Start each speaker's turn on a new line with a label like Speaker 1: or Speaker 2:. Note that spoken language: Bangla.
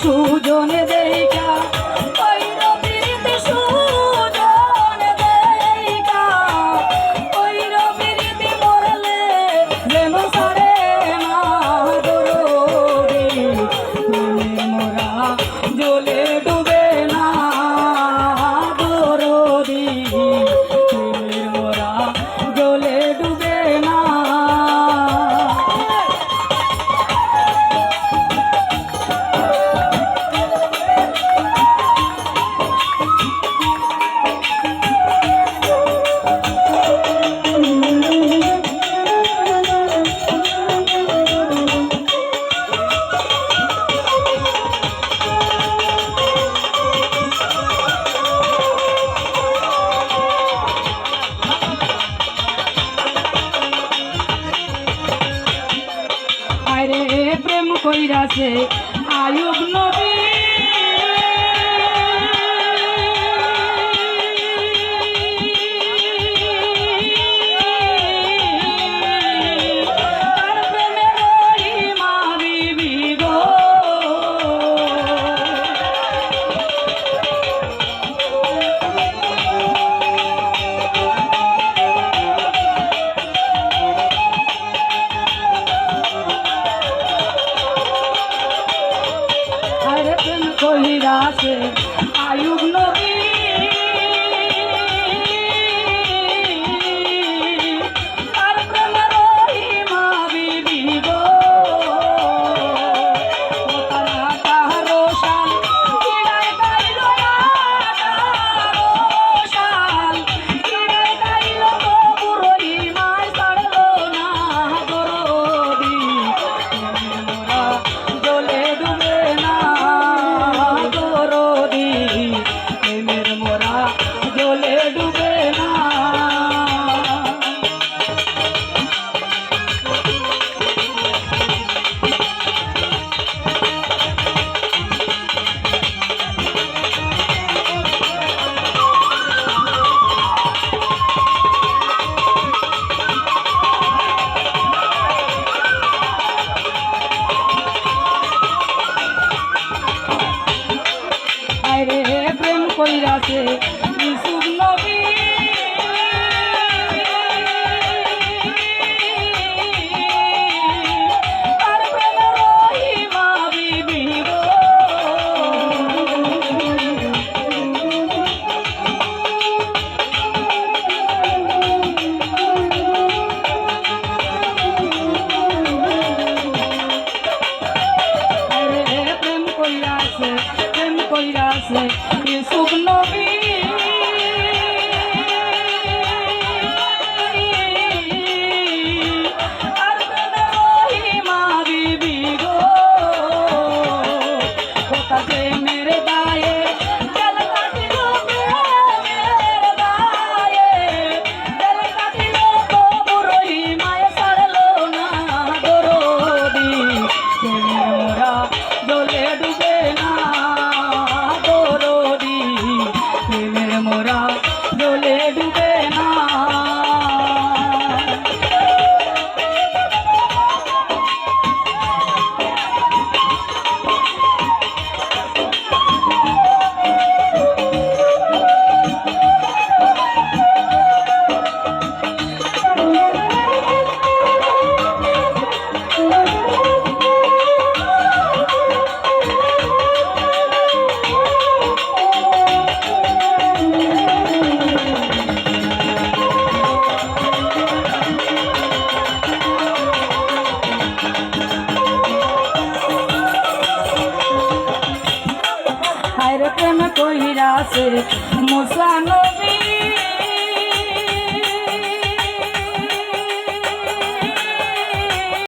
Speaker 1: শুধু কইরাছে আয়ুব নবী। প্রেম কইরাছে মুসা নবী।